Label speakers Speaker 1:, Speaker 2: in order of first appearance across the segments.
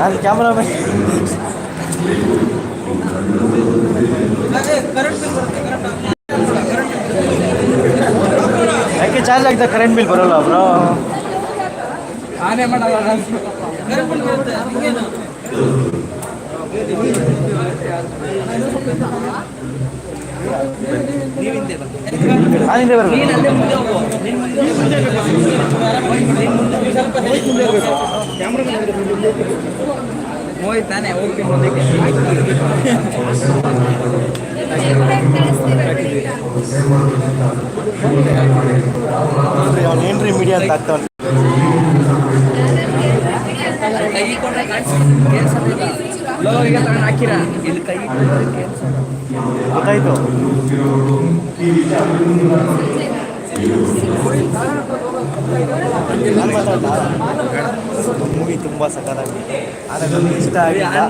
Speaker 1: ನಾನು ಕ್ಯಾಮ್ರಾಮನ್ ಯಾಕೆ ಚಾರ್ಜ್ ಆಗ್ತಾ ಕರೆಂಟ್ ಬಿಲ್ ಬರೋಲ್ಲ ಬ್ರೋ
Speaker 2: ಆನೆ ಮಾಡಲ್ಲ
Speaker 1: ನಾನಿಂದೆ ಬರಬೇಕು
Speaker 2: ಹೋಯ್ತು ತಾನೇ ಹೋಗ್ತೀನಿ ಮುಂದಕ್ಕೆ
Speaker 1: ಅವ್ನು ಏನ್ರಿ ಮೀಡಿಯಾ ಅಂತ ಆಗ್ತಾವಲ್ಲ ಗೊತ್ತಾಯ್ತು ಮೂವಿ ತುಂಬ ಸಖತ್ತಾಗಿ ಆದರೆ ನನಗೆ ಇಷ್ಟ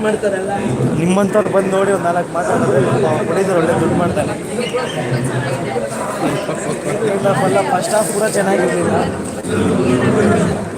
Speaker 2: ಮಾಡ್ತಾರಲ್ಲ
Speaker 1: ನಿಮ್ಮಂಥವ್ರು ಬಂದು ನೋಡಿ ಒಂದು ನಾಲ್ಕು ಮಾತಾಡೋದು ಹೊಡಿದ್ರೆ ಒಳ್ಳೆ ದುಡ್ಡು ಮಾಡ್ತಾನೆ ಫಸ್ಟ್ ಹಾಫ್ ಕೂಡ ಚೆನ್ನಾಗಿರಲಿಲ್ಲ.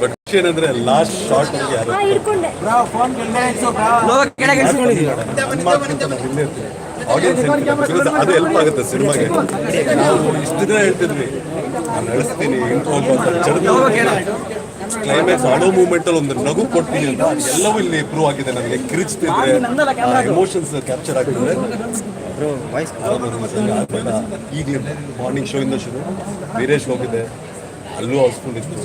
Speaker 3: ಬಟ್ ಏನಂದ್ರೆ ಲಾಸ್ಟ್ ಶಾರ್ಟ್ ಯಾರು ಅದು ಹೆಲ್ಪ್ ಆಗುತ್ತೆ ಸಿನಿಮಾಗೆ ನಾವು ಇಷ್ಟು ದಿನ ಹೇಳ್ತಿದ್ವಿ ನಾನು ನಡೆಸ್ತೀನಿ ಕ್ಲೈಮ್ಯಾಕ್ಸ್ ಆಡೋ ಮೂಮೆಂಟ್ ಅಲ್ಲಿ ಒಂದು ನಗು ಕೊಟ್ಟಿದೆ ಅಂತ ಎಲ್ಲವೂ ಇಲ್ಲಿ ಇಂಪ್ರೂವ್ ಆಗಿದೆ ನನಗೆ ಕಿರಿಚ್ತಿದ್ರೆ ಎಮೋಷನ್ಸ್ ಕ್ಯಾಪ್ಚರ್ ಆಗ್ತಿದ್ರೆ ಈಗಲೇ ಮಾರ್ನಿಂಗ್ ಶೋ ಇಂದ ಶುರು. ವೀರೇಶ್ ಹೋಗಿದೆ. ಅಲ್ಲೂ ಹೌಸ್ಫುಲ್ ಇತ್ತು.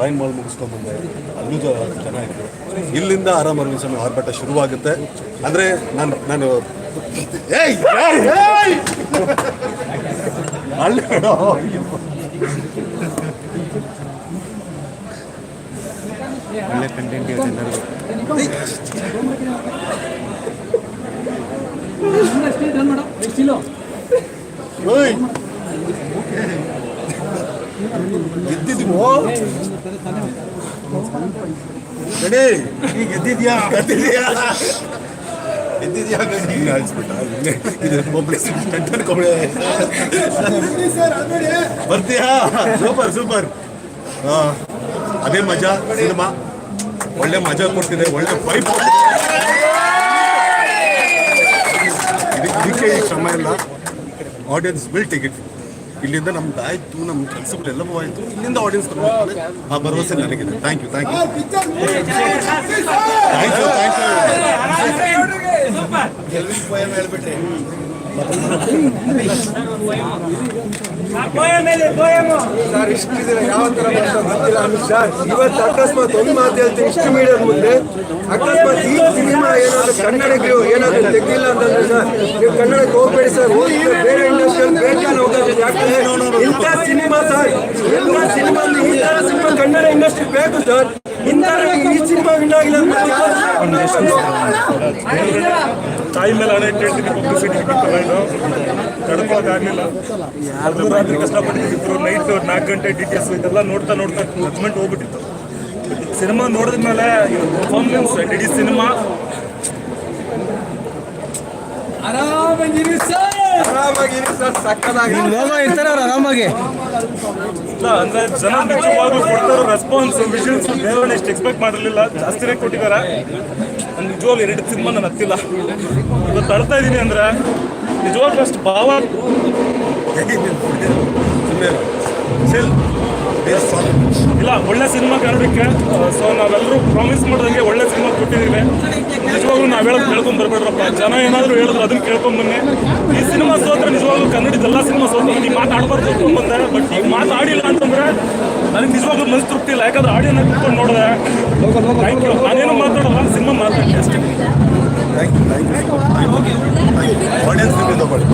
Speaker 3: ರಾಯನ್ ಮಾಲ್ ಮುಗಿಸ್ಕೊಂಡ್ಬಂದೆ ಅಲ್ಲೂ ಚೆನ್ನಾಗಿತ್ತು. ಇಲ್ಲಿಂದ ಆರಾಮ್ ಅರವಿಂದ್ ಸ್ವಾಮಿ ಆರ್ಭಟ ಶುರುವಾಗುತ್ತೆ. ಅಂದ್ರೆ ನಾನು ನಾನು! ಅಲ್ಲಿ ನೋಡು.
Speaker 1: ಒಳ್ಳೆ ಕಂಟೆಂಟ್ ಇದೆ ಎಲ್ಲರಿಗೂ.
Speaker 3: ಗೆದ್ದಿದ್ದೀವೋ? ಈಗ ಗೆದ್ದಿದ್ಯಾ? ಗೆದ್ದಿದ್ಯಾ? ಅನ್ಕೊಂಡೆ ಬರ್ತೀಯಾ? Super super. ಹಾ. ಅದೇ ಮಜಾ, ಸಿನಿಮಾ. ಒಳ್ಳೆ ಮಜಾ ಕೊಡ್ತಿದೆ, ಒಳ್ಳೆ ಪೈಪ್ ಇದಕ್ಕೆ ಈ ಶ್ರಮ ಇಲ್ಲ. ಆಡಿಯನ್ಸ್ ಬಿಲ್ ಟಿಕೆಟ್ ಇಲ್ಲಿಂದ ನಮ್ದು ಆಯ್ತು ನಮ್ಮ ಕೆಲಸಗಳೆಲ್ಲವೂ ಆಯ್ತು. ಇಲ್ಲಿಂದ ಆಡಿಯನ್ಸ್ ಆ ಭರವಸೆ ನನಗಿದೆ. Thank you thank you thank you thank you
Speaker 4: sir ಇಷ್ಟು ದಿನ ಯಾವ ತರ ಬಂತ ಗೊತ್ತಿಲ್ಲ. ಅಮಿತ್ ಶಾ ಇವತ್ತು ಅಕಸ್ಮಾತ್ ಒಂದು ಮಾತು ಹೇಳ್ತೀನಿ ಇಷ್ಟು ಮೀಡಿಯಾ ಮುಂದೆ. ಅಕಸ್ಮಾತ್ ಈ ಸಿನಿಮಾ ಏನಾದ್ರೂ ಕನ್ನಡಕ್ಕೆ ಏನಾದರೂ ತೆಗಿಲ್ಲ ಅಂತಂದ್ರೆ ಸರ್ ನೀವು ಕನ್ನಡಕ್ಕೆ ಹೋಗ್ಬೇಡಿ ಸರ್. ಹೋಗಿದ್ರೆ ಬೇರೆ ಇಂಡಸ್ಟ್ರಿಯಲ್ಲಿ ಬೇಜಾನ್ ಹೋಗೋದು ಯಾಕಂದ್ರೆ ಇಂಥ ಸಿನಿಮಾ ಸರ್ ಎಲ್ಲ ಸಿನಿಮಾ ಈ ತರ ಸಿನಿಮಾ ಕನ್ನಡ ಇಂಡಸ್ಟ್ರಿ ಬೇಕು ಸರ್. ಇಂಥ ಈ ಸಿನಿಮಾ ವಿನ್ ಆಗಿಲ್ಲ
Speaker 5: ತಾಯಿ ಮೇಲೆ ಹಣ ಇಟ್ಟಿರ್ತೀನಿ ಪಬ್ಲಿಸಿಟಿ ತಡ್ಕೊಳಕ್ಕಾಗಲಿಲ್ಲ ಯಾರು ರಾತ್ರಿ ಕಷ್ಟಪಟ್ಟಿದ್ರು ನೈಟ್ ನಾಲ್ಕು ಗಂಟೆ ಡಿ ಟಿ ಎಸ್ ಇದೆಲ್ಲ ನೋಡ್ತಾ ನೋಡ್ತಾ ಜಜ್ಮೆಂಟ್ ಹೋಗ್ಬಿಟ್ಟಿತ್ತು. ಸಿನಿಮಾ ನೋಡಿದ್ಮೇಲೆ ಪರ್ಫಾರ್ಮೆನ್ಸ್ ಇಡೀ ಸಿನಿಮಾ
Speaker 2: ಆರಾಮಾಗಿರಿ ಸರ್.
Speaker 4: ಆರಾಮಾಗಿರಿ ಸರ್. ಸಕ್ಕದಾಗಿ
Speaker 1: ಇರ್ತಾರೆ ಅವ್ರು ಆರಾಮಾಗಿ.
Speaker 5: ಇಲ್ಲ ಅಂದ್ರೆ ಜನ ನಿಜವಾಗ್ಲೂ ಕೊಡ್ತಾರೋ ರೆಸ್ಪಾನ್ಸ್ ವಿಷನ್ಸ್ ದೇವರನ್ನ ಎಷ್ಟು ಎಕ್ಸ್ಪೆಕ್ಟ್ ಮಾಡಿರಲಿಲ್ಲ. ಜಾಸ್ತಿನೇ ಕೊಟ್ಟಿದ್ದಾರೆ. ನಾನು ನಿಜವಾಗ್ಲೂ ಎರಡು ಸಿನಿಮಾ ನಾನು ಹತ್ತಿಲ್ಲ. ಇವತ್ತು ಅಳ್ತಾ ಇದ್ದೀನಿ ಅಂದ್ರೆ ನಿಜವಾಗ್ಲೂ ಅಷ್ಟು ಭಾವ?
Speaker 6: ಇಲ್ಲ, ಒಳ್ಳೆ ಸಿನಿಮಾ ಕನ್ನಡಕ್ಕೆ ಸೊ ನಾವೆಲ್ಲರೂ ಪ್ರಾಮಿಸ್ ಮಾಡಿದಂಗೆ ಒಳ್ಳೆ ಸಿನಿಮಾ ಕೊಟ್ಟಿದ್ದೀವಿ. ನಿಜವಾಗ್ಲೂ ನಾವು ಹೇಳೋದು ಕೇಳ್ಕೊಂಡ್ ಬರ್ಬೇಡ್ರಪ್ಪ. ಜನ ಏನಾದರೂ ಹೇಳಿದ್ರು ಅದನ್ನ ಕೇಳ್ಕೊಂಡು ಬನ್ನಿ. ಈ ಸಿನಿಮಾ ಸೋತ್ರ ನಿಜವಾಗ್ಲೂ ಕನ್ನಡದ ಎಲ್ಲ ಸಿನಿಮಾ ಸೋತ್ರ. ಈ ಮಾತಾಡ್ಬಾರ್ದು ಬಂದೆ ಬಟ್ ಈಗ ಮಾತಾಡಿಲ್ಲ ಅಂತಂದ್ರೆ ನನಗೆ ನಿಜವಾಗ್ಲೂ ಮನಸ್ಸು ತೃಪ್ತಿ ಇಲ್ಲ. ಯಾಕಂದ್ರೆ ಆಡಿಯೋನ ಕುತ್ಕೊಂಡು ನೋಡಿದೆ ಥ್ಯಾಂಕ್ ಯು ನಾನೇನು ಮಾತಾಡಲ್ಲ ಸಿನಿಮಾ ಮಾತಾಡಿ ಅಷ್ಟೇ
Speaker 7: thank you thank you audience review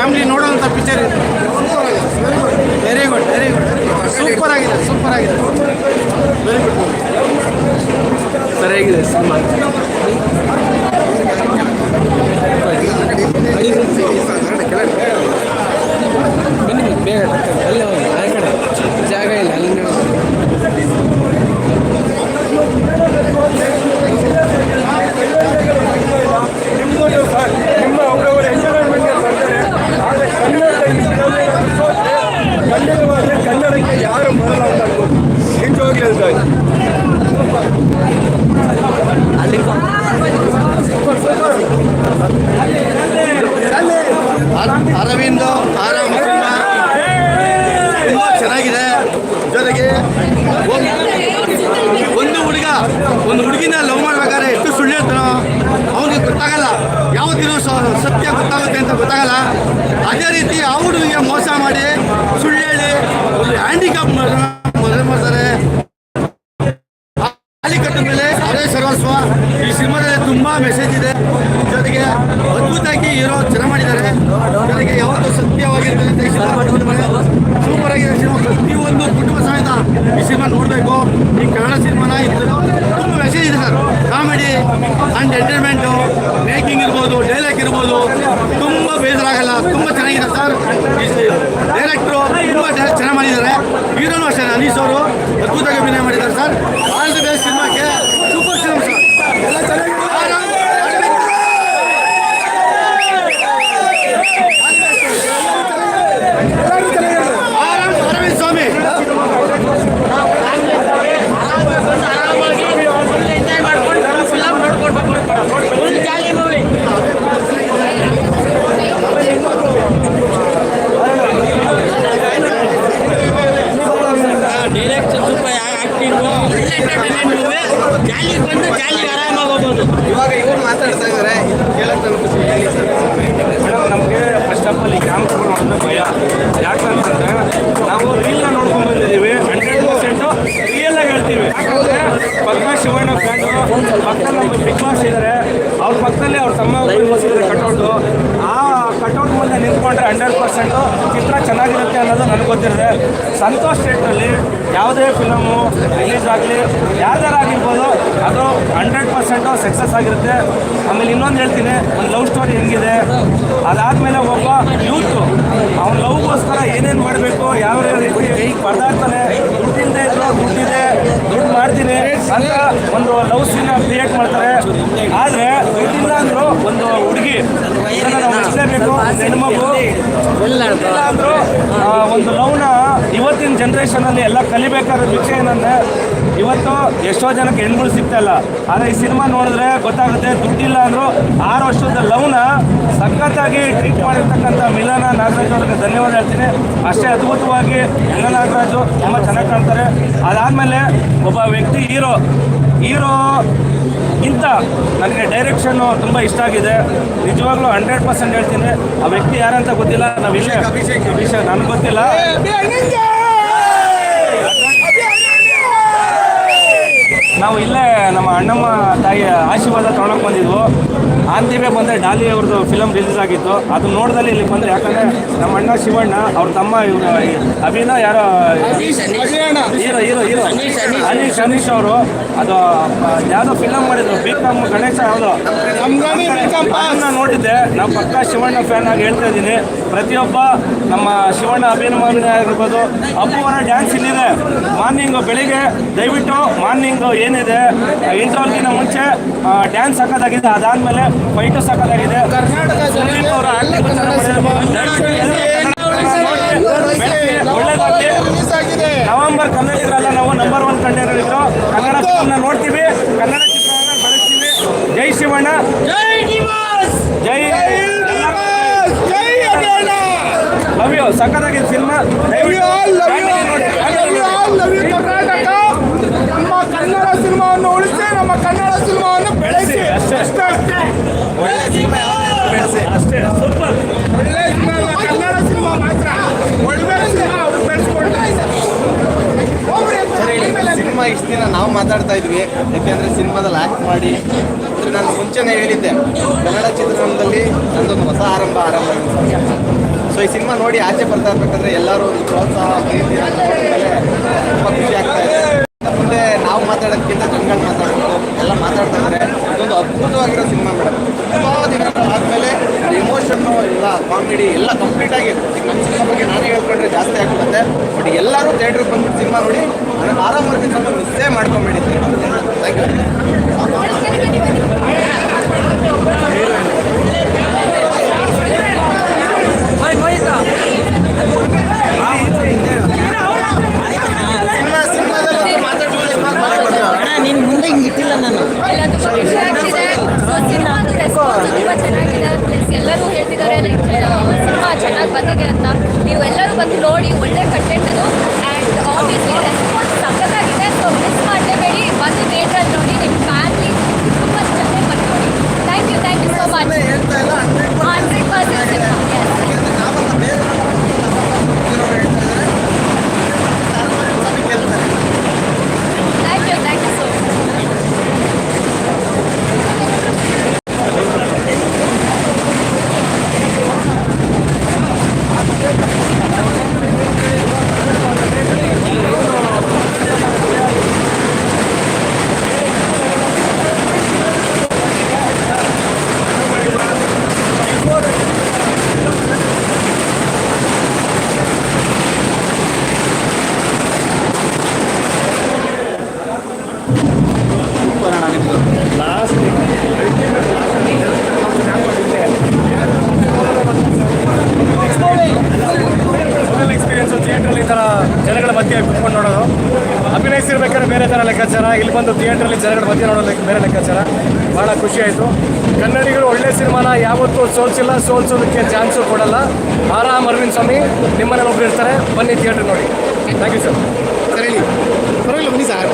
Speaker 7: family ನೋಡೋಂಥ picture ಇದು. Very good very good super ಆಗಿದೆ ಸೂಪರ್ ಆಗಿದೆ. ವೆರಿ ಗುಡ್
Speaker 2: ಸರಿಯಾಗಿದೆ ಸಿನಿಮಾ. ಬನ್ನಿ ಬೇಗ
Speaker 7: ಅದೇ ರೀತಿ ಹುಡುಗಿಗೆ ಮೋಸ ಮಾಡಿ ಸುಳ್ಳು ಹೇಳಿ ಹ್ಯಾಂಡಿಕಾಪ್ ಮದುವೆ ಮಾಡ್ತಾರೆ. ಕಟ್ಟಿದ ಮೇಲೆ ಅದೇ ಸರ್ವಸ್ವ ಈ ಸಿನಿಮಾದಲ್ಲಿ ತುಂಬಾ ಮೆಸೇಜ್ ಇದೆ. ಜೊತೆಗೆ ಅದ್ಭುತವಾಗಿ ಹೀರೋ ಚೆನ್ನಾಗಿ ಮಾಡಿದ್ದಾರೆ. ಜೊತೆಗೆ ಯಾವತ್ತೂ ಸತ್ಯವಾಗಿರ್ತದೆ ಅಂತ ಸಿನಿಮಾ ಸೂಪರ್ ಆಗಿದೆ ಸಿನಿಮಾ. ಪ್ರತಿಯೊಂದು ಕುಟುಂಬ ಸಮೇತ ಈ ಸಿನಿಮಾ ನೋಡಬೇಕು. ಈ ಕನ್ನಡ ಸಿನಿಮಾನ ಮೆಸೇಜ್ ಇದೆ sir comedy and entertainment making ಇರ್ಬೋದು ಡೈಲಾಗ್ ಇರ್ಬೋದು, ತುಂಬ ಬೇಜಾರಾಗಲ್ಲ, ತುಂಬ ಚೆನ್ನಾಗಿದೆ ಸರ್. ಡೈರೆಕ್ಟ್ರು ತುಂಬ ಚೆನ್ನಾಗಿ ಮಾಡಿದ್ದಾರೆ. ಹೀರೋನು ಅಷ್ಟೇ, ಅನೀಶ್ ಅವರು ಅದ್ಭುತವಾಗಿ ಅಭಿನಯ ಮಾಡಿದ್ದಾರೆ ಸರ್. ಆಲ್ ದಿ ಬೆಸ್ಟ್ ಸಿನಿಮಾಕ್ಕೆ ಸೂಪರ್ ಫಿಲ್ಮ್ ಸರ್ ಎಲ್ಲ ಚೆನ್ನಾಗಿದೆ Aaram- Aaram Arvind Swamy
Speaker 8: direction super acting ಒಳ್ಳೆ ಎಂಟರ್ಟೈನ್ಮೆಂಟ್ ಮೂವಿ ಜಾಲಿಗೆ ಬಂದು ಜಾಲಿಗೆ ಆರಾಮಾಗಿ ಹೋಗ್ಬೋದು
Speaker 7: ಇವಾಗ ಇವ್ರು ಮಾತಾಡ್ತಾ ಇದ್ದಾರೆ ಕೇಳಕ್ ನಮ್ಗೆ ಖುಷಿ ಹೇಳಿ ಸರ್
Speaker 6: ಮೇಡಮ್ ನಮಗೆ ಫಸ್ಟ್ ಆಫ್ ಆಲ್ ಈ ಕ್ಯಾಮ್ರಾ ಅಂದ್ರೆ ಭಯ ಯಾಕಂತಂದ್ರೆ ನಾವು ರೀಲ್ನ ನೋಡ್ಕೊಂಡ್ ಬಂದಿದ್ದೀವಿ ಹಂಡ್ರೆಡ್ ಪರ್ಸೆಂಟು ರಿಯಲ್ ಆಗಿ ಹೇಳ್ತೀವಿ ಯಾಕಂದ್ರೆ ಪದ್ಮ ಶಿವಣ್ಣ ಫ್ಯಾನು ಪಕ್ಕದಲ್ಲಿ ನಮ್ಮ ಬಿಗ್ ಬಾಸ್ ಇದ್ದಾರೆ ಅವ್ರ ಪಕ್ಕದಲ್ಲಿ ಅವ್ರ ತಮ್ಮ ಕಟೌಟು ಆ ಕಟೌಟ್ ಮುಂದೆ ನಿಂತ್ಕೊಂಡ್ರೆ ಹಂಡ್ರೆಡ್ ಪರ್ಸೆಂಟು ಚಿತ್ರ ಚೆನ್ನಾಗಿರುತ್ತೆ ಅನ್ನೋದು ನನಗೆ ಗೊತ್ತಿರುತ್ತೆ. ಸಂತೋಷ್ ಥಿಯೇಟ್ರಲ್ಲಿ ಯಾವುದೇ ಫಿಲಮು ರಿಲೀಸ್ ಆಗಲಿ ಯಾರ್ದಾರು ಆಗಿರ್ಬೋದು, ಅದು ಹಂಡ್ರೆಡ್ ಪರ್ಸೆಂಟು ಸಕ್ಸಸ್ ಆಗಿರುತ್ತೆ. ಆಮೇಲೆ ಇನ್ನೊಂದು ಹೇಳ್ತೀನಿ, ಒಂದು ಲವ್ ಸ್ಟೋರಿ ಹೆಂಗಿದೆ. ಅದಾದಮೇಲೆ ಒಬ್ಬ ಯೂತು ಅವ್ನ ಲವ್ಗೋಸ್ಕರ ಏನೇನು ಮಾಡಬೇಕು, ಯಾವ ರೀತಿ ಈಗ ಪದಾರ್ಥನೆ ದುಡ್ಡಿಂದ ಇದ್ರು ದುಡ್ಡಿದೆ ದುಡ್ಡು ಮಾಡ್ತೀನಿ ಅಂತ ಒಂದು ಲವ್ ಸೀನ್ ಕ್ರಿಯೇಟ್ ಮಾಡ್ತಾರೆ. ಆದರೆ ದುಡ್ಡಿಲ್ಲ ಅಂದ್ರು ಒಂದು ಹುಡುಗಿ ಹೆಣ್ಮಗು ಒಂದು ಲವ್ನ ಇವತ್ತಿನ ಜನ್ರೇಷನಲ್ಲಿ ಎಲ್ಲ ಕಲಿಬೇಕಾದ ವಿಷಯ ಏನಂದ್ರೆ ಇವತ್ತು ಎಷ್ಟೋ ಜನಕ್ಕೆ ಹೆಣ್ಗಳು ಸಿಗ್ತಾಯಿಲ್ಲ ಆದರೆ ಈ ಸಿನಿಮಾ ನೋಡಿದ್ರೆ ಗೊತ್ತಾಗುತ್ತೆ, ದುಡ್ಡಿಲ್ಲ ಅಂದ್ರು ಆರು ವರ್ಷದ ಲವ್ನ ಸಖತ್ತಾಗಿ ಟ್ರೀಟ್ ಮಾಡಿರ್ತಕ್ಕಂಥ ಮಿಲನ ನಾಗರಾಜ್ ಅವ್ರಿಗೆ ಧನ್ಯವಾದ ಹೇಳ್ತೀನಿ. ಅಷ್ಟೇ ಅದ್ಭುತವಾಗಿ ಮಿಲನ ನಾಗರಾಜು ತುಂಬ ಚೆನ್ನಾಗಿ ಕಾಣ್ತಾರೆ. ಅದಾದಮೇಲೆ ಒಬ್ಬ ವ್ಯಕ್ತಿ ಹೀರೋ. ಹೀರೋ ಇಂಥ ನನಗೆ ಡೈರೆಕ್ಷನ್ನು ತುಂಬ ಇಷ್ಟ ಆಗಿದೆ. ನಿಜವಾಗ್ಲೂ ಹಂಡ್ರೆಡ್ ಪರ್ಸೆಂಟ್ ಹೇಳ್ತೀನಿ. ಆ ವ್ಯಕ್ತಿ ಯಾರಂತ ಗೊತ್ತಿಲ್ಲ. ನಾವು ವಿಷಯ ಅಭಿಷೇಕ್ ನನಗೆ ಗೊತ್ತಿಲ್ಲ. ನಾವು ಇಲ್ಲೇ ನಮ್ಮ ಅಣ್ಣಮ್ಮ ತಾಯಿಯ ಆಶೀರ್ವಾದ ತೊಗೊಳಕ್ ಬಂದಿದ್ವು. ಆಂತಿವೆ ಬಂದರೆ ಡಾಲಿ ಅವ್ರದ್ದು ಫಿಲಮ್ ರಿಲೀಸ್ ಆಗಿತ್ತು. ಅದು ನೋಡ್ದಲ್ಲಿ ಇಲ್ಲಿ ಬಂದರೆ ಯಾಕಂದರೆ ನಮ್ಮ ಅಣ್ಣ ಶಿವಣ್ಣ, ಅವ್ರ ತಮ್ಮ ಇವರು ಅಭಿನ ಯಾರೋ hero hero hero. Anish Anish. ಅವರು. ಅದು ಯಾವುದೋ ಫಿಲಮ್ ಮಾಡಿದ್ರು. ಬಿ ಕಾಮ್ ಗಣೇಶ ಅವರು ನಾನು ನೋಡಿದ್ದೆ. ನಾವು ಪಕ್ಕ ಶಿವಣ್ಣ ಫ್ಯಾನ್ ಆಗಿ ಹೇಳ್ತಾ ಇದ್ದೀನಿ. ಪ್ರತಿಯೊಬ್ಬ ನಮ್ಮ ಶಿವಣ್ಣ ಅಭಿಮಾನಿ ಆಗಿರ್ಬೋದು ಅಪ್ಪುವರ ಡ್ಯಾನ್ಸ್ ಇಲ್ಲಿದೆ. ಮಾರ್ನಿಂಗ್ ಬೆಳಿಗ್ಗೆ ದಯವಿಟ್ಟು ಮಾರ್ನಿಂಗ್ ಏನಿದೆ ಇಂಟರ್ವಲ್ಗಿಂತ ಮುಂಚೆ ಡ್ಯಾನ್ಸ್ ಹಾಕೋದಾಗಿದೆ ಅದಾದ್ಮೇಲೆ ಫೈಟು ಸಾಕೋದಾಗಿದೆ ಸುದೀಪ್ ಅವರ ನವೆಂಬರ್ ಕನ್ನಡಿಗರಲ್ಲ ನಾವು ನಂಬರ್ ಒನ್ ಕನ್ನಡಿಗರು ಕನ್ನಡ ಫಿಲ್ಮ್ನ ನೋಡ್ತೀವಿ. ಕನ್ನಡ ಚಿತ್ರಗಳನ್ನ ಬಳಸ್ತೀವಿ ಜೈ ಶಿವಣ್ಣ. ಜೈ ಲವ್ ಯು ಸಕ್ಕತ್ತಾಗಿದೆ ಸಿನಿಮಾ
Speaker 2: ನಮ್ಮ
Speaker 9: ಇಷ್ಟು ದಿನ ನಾವು ಮಾತಾಡ್ತಾ ಇದ್ವಿ. ಯಾಕೆಂದ್ರೆ ಸಿನಿಮಾದಲ್ಲಿ ಆಕ್ಟ್ ಮಾಡಿ ನಾನು ಮುಂಚೆನೇ ಹೇಳಿದ್ದೆ. ಕನ್ನಡ ಚಿತ್ರರಂಗದಲ್ಲಿ ನಂದೊಂದು ಹೊಸ ಆರಂಭ ಆರಂಭ ಸೊ ಈ ಸಿನಿಮಾ ನೋಡಿ ಆಚೆ ಬರ್ತಾ ಇರ್ಬೇಕಂದ್ರೆ ಎಲ್ಲರೂ ಒಂದು ಪ್ರೋತ್ಸಾಹ ತುಂಬ ಖುಷಿ ಆಗ್ತಾ ಇದೆ. ಮುಂದೆ ನಾವು ಮಾತಾಡೋದಕ್ಕಿಂತ ಜನಗಳು ಮಾತಾಡೋದು ಎಲ್ಲ ಮಾತಾಡ್ತಾ ಇದ್ದಾರೆ. ಅದೊಂದು ಅದ್ಭುತವಾಗಿರೋ ಸಿನಿಮಾ ಮೇಡಮ್. ತುಂಬ ದಿನಗಳ ಆದಮೇಲೆ ಇಮೋಷನ್ನು ಎಲ್ಲ ಕಾಮಿಡಿ ಎಲ್ಲ ಕಂಪ್ಲೀಟ್ ಆಗಿ ಈಗ ನಮ್ಮ ಸಿನಿಮಾ ಬಗ್ಗೆ ನಾನು ಹೇಳ್ಕೊಂಡ್ರೆ ಜಾಸ್ತಿ ಆಗ್ಬಿಡುತ್ತೆ. ಬಟ್ ಎಲ್ಲರೂ ಥಿಯೇಟ್ರಿಗೆ ಬಂದ್ಬಿಟ್ಟು ಸಿನಿಮಾ ನೋಡಿ ನನಗೆ ಆರಾಮಾಗಿ ಸ್ವಲ್ಪ ಮಿಸ್ಸೇ ಮಾಡ್ಕೊಂಬಿಡಿದ್ದೀನಿ ಥ್ಯಾಂಕ್ ಯು ಸಿನಿಮಾ ಸಿನಿಮಾದಲ್ಲಿ ಮಾತಾಡ್ಕೊಂಡು
Speaker 8: ನೀನು ಮುಂದೆ ಹಿಂಗೆ ಇಟ್ಟಿಲ್ಲ ನಾನು
Speaker 10: ಎಲ್ಲ ತುಂಬಾ ಖುಷಿ ಆಗ್ತಿದೆ ಸೊ ಸಿನಿಮಾದ ರೆಸ್ಪಾನ್ಸ್ ತುಂಬಾ ಚೆನ್ನಾಗಿದೆ ಪ್ಲಸ್ ಎಲ್ಲರೂ ಹೇಳ್ತಿದ್ದಾರೆ ಲೈಕ್ ಸಿನಿಮಾ ಚೆನ್ನಾಗಿ ಬಂದಿದೆ ಅಂತ ನೀವು ಎಲ್ಲರೂ ಬಂದು ನೋಡಿ ಒಳ್ಳೆ ಕಂಟೆಂಟ್ ಅದು ಆ್ಯಂಡ್ ಆಬ್ವಿಯಸ್ಲಿ ರೆಸ್ಪಾನ್ಸ್ ಸಖತ್ತಾಗಿದೆ ಸೊ ಮಿಸ್ ಮಾಡಲೇಬೇಡಿ ಬಂದು ಥಿಯೇಟ್ರಲ್ಲಿ ನೋಡಿ ನಿಮ್ಮ ಫ್ಯಾಮಿಲಿ ತುಂಬ ಚೆನ್ನಾಗಿ ಬಂದು ನೋಡಿ thank you thank you so much
Speaker 9: ಹೇಳ್ತಾ ಇಲ್ಲ
Speaker 10: ಹಂಡ್ರೆಡ್ ಪರ್ಸೆಂಟ್ ಸಿನಿಮಾ
Speaker 9: ಯಾಕಂದ್ರೆ ನಾವನ್ನ ಬೇರೆ ಹೇಳ್ತಾರೆ
Speaker 10: thank you thank you so much
Speaker 6: ಮೊದಲ ಎಕ್ಸ್ಪೀರಿಯನ್ಸು ಥಿಯೇಟ್ರಲ್ಲಿ ಈ ಥರ ಜನಗಳ ಮಧ್ಯೆ ಕುತ್ಕೊಂಡು ನೋಡೋದು ಅಭಿನಯಿಸಿರ್ಬೇಕಾದ್ರೆ ಬೇರೆ ಥರ ಲೆಕ್ಕಾಚಾರ ಇಲ್ಲಿ ಬಂದು ಥಿಯೇಟ್ರಲ್ಲಿ ಜನಗಳ ಮಧ್ಯೆ ನೋಡೋದು ಬೇರೆ ಲೆಕ್ಕಾಚಾರ. ಭಾಳ ಖುಷಿ ಆಯಿತು. ಕನ್ನಡಿಗರು ಒಳ್ಳೆ ಸಿನಿಮಾನ ಯಾವತ್ತೂ ಸೋಲ್ಸಿಲ್ಲ ಸೋಲ್ಸೋದಕ್ಕೆ ಚಾನ್ಸು ಕೊಡಲ್ಲ. ಆರಾಮ್ ಅರವಿಂದ್ ಸ್ವಾಮಿ ಒಬ್ಬರು ಇರ್ತಾರೆ. ಬನ್ನಿ ಥಿಯೇಟ್ರ್ ನೋಡಿ. ಥ್ಯಾಂಕ್ ಯು ಸರ್
Speaker 11: ಸರ್ ಹೇಳಿ. ಪರವಾಗಿಲ್ಲ ಬನ್ನಿ ಸರ್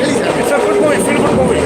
Speaker 11: ಹೇಳಿ
Speaker 5: sir
Speaker 12: it's a good movie
Speaker 5: feel good movie